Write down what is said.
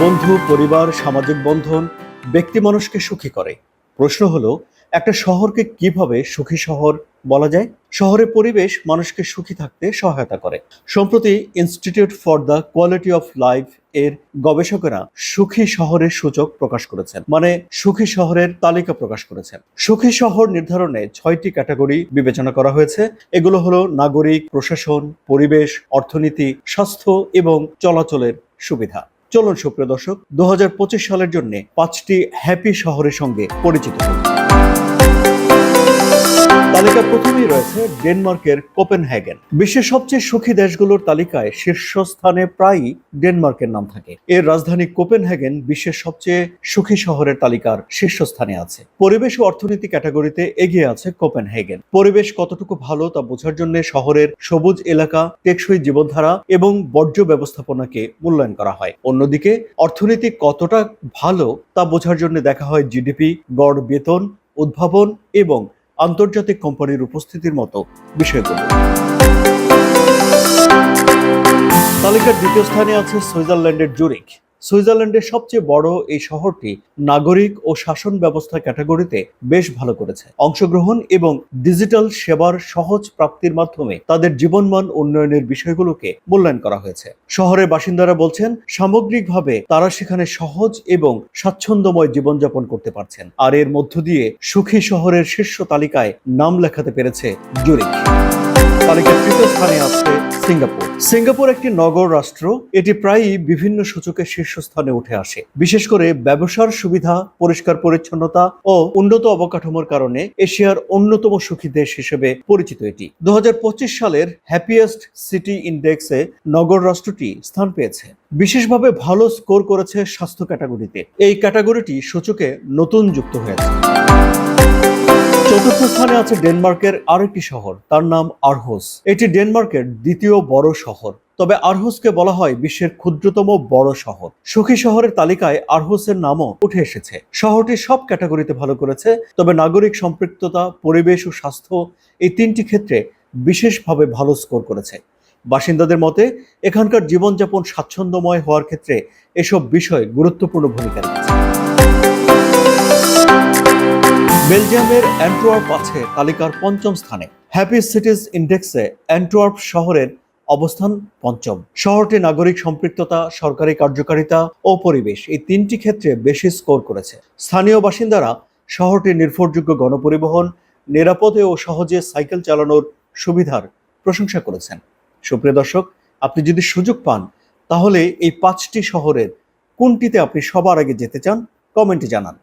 বন্ধু, পরিবার, সামাজিক বন্ধন, ব্যক্তি মানুষকে সুখী করে। প্রশ্ন হলো, একটা শহরকে কীভাবে সুখী শহর বলা যায়? শহরের পরিবেশ মানুষকে সুখী থাকতে সহায়তা করে। সম্প্রতি institute for the quality of life এর গবেষকেরা সুখী শহরের সূচক প্রকাশ করেছেন। মানে সুখী শহরের তালিকা প্রকাশ করেছেন। সুখী শহর নির্ধারণে ছয়টি ক্যাটাগরি বিবেচনা করা হয়েছে। এগুলো হলো নাগরিক, প্রশাসন, পরিবেশ, অর্থনীতি, স্বাস্থ্য এবং চলাচলের সুবিধা। চলুন সুপ্রিয় দর্শক দু হাজার পঁচিশ সালের জন্য পাঁচটি হ্যাপি শহরের সঙ্গে পরিচিত হন তালিকা প্রথমেই রয়েছে ডেনমার্কের কোপেনহেগেন। বিশ্বের সবচেয়ে সুখী দেশগুলোর তালিকায় শীর্ষস্থানে প্রায়ই ডেনমার্কের নাম থাকে। এর রাজধানী কোপেনহেগেন বিশ্বের সবচেয়ে সুখী শহরের তালিকার শীর্ষস্থানে আছে। পরিবেশ ও অর্থনীতি ক্যাটাগরিতে এগিয়ে আছে কোপেনহেগেন। পরিবেশ কতটুকু ভালো তা বোঝার জন্য শহরের সবুজ এলাকা, টেকসই জীবনধারা এবং বর্জ্য ব্যবস্থাপনাকে মূল্যায়ন করা হয়। অন্যদিকে, অর্থনীতি কতটা ভালো তা বোঝার জন্য দেখা হয় জিডিপি, গড় বেতন, উদ্ভাবন এবং আন্তর্জাতিক কোম্পানির উপস্থিতির মতো বিষয়গুলো তালিকার দ্বিতীয় স্থানে আছে সুইজারল্যান্ডের জুরিক সুইজারল্যান্ডের সবচেয়ে বড় এই শহরটি নাগরিক ও শাসন ব্যবস্থা ক্যাটাগরিতে বেশ ভালো করেছে। অংশগ্রহণ এবং ডিজিটাল সেবার সহজ প্রাপ্তির মাধ্যমে তাদের জীবনমান উন্নয়নের বিষয়গুলোকে মূল্যায়ন করা হয়েছে। শহরের বাসিন্দারা বলছেন, সামগ্রিকভাবে তারা সেখানে সহজ এবং স্বাচ্ছন্দ্যময় জীবনযাপন করতে পারছেন। আর এর মধ্য দিয়ে সুখী শহরের শীর্ষ তালিকায় নাম লেখাতে পেরেছে জুরিক তালিকার তৃতীয় স্থানে আছে সিঙ্গাপুর। সিঙ্গাপুর একটি নগর রাষ্ট্র, এটি প্রায়ই বিভিন্ন শীর্ষস্থানে উঠে আসে। বিশেষ করে ব্যবসার সুবিধা, পরিষ্কার পরিচ্ছন্নতা ও উন্নত অবকাঠামোর কারণে এশিয়ার অন্যতম সুখী দেশ হিসেবে পরিচিত এটি। দু হাজার পঁচিশ সালের হ্যাপিয়েস্ট সিটি ইন্ডেক্সে নগর রাষ্ট্রটি স্থান পেয়েছে। বিশেষভাবে ভালো স্কোর করেছে স্বাস্থ্য ক্যাটাগরিতে। এই ক্যাটাগরিটি সূচকে নতুন যুক্ত হয়েছে। চতুর্থ স্থানে আছে ডেনমার্কের আরেকটি শহর, তার নাম আরহোস। এটি ডেনমার্কের দ্বিতীয় বড় শহর। তবে আরহুসকে বলা হয় বিশ্বের ক্ষুদ্রতম বড় শহর। সুখী শহরের তালিকায় আরহুসের নামও উঠে এসেছে। শহরটি সব ক্যাটাগরিতে ভালো করেছে, তবে নাগরিক সম্পৃক্ততা, পরিবেশ ও স্বাস্থ্য এই তিনটি ক্ষেত্রে বিশেষভাবে ভালো স্কোর করেছে। বাসিন্দাদের মতে, এখানকার জীবনযাপন স্বাচ্ছন্দ্যময় হওয়ার ক্ষেত্রে এসব বিষয় গুরুত্বপূর্ণ ভূমিকা রেখেছে বেলজিয়ামের অ্যান্টওয়ার্প আছে তালিকার পঞ্চম স্থানে। হ্যাপি সিটিজ ইন্ডেক্সে অ্যান্টওয়ার্প শহরের অবস্থান পঞ্চম। শহরটি নাগরিক সম্পৃক্ততা, সরকারি কার্যকারিতা ও পরিবেশ এই তিনটি ক্ষেত্রে বেশি স্কোর করেছে। স্থানীয় বাসিন্দারা শহরটির নির্ভরযোগ্য গণপরিবহন, নিরাপদে ও সহজে সাইকেল চালানোর সুবিধার প্রশংসা করেছেন। সুপ্রিয় দর্শক, আপনি যদি সুযোগ পান, তাহলে এই পাঁচটি শহরের কোনটিতে আপনি সবার আগে যেতে চান, কমেন্টে জানান।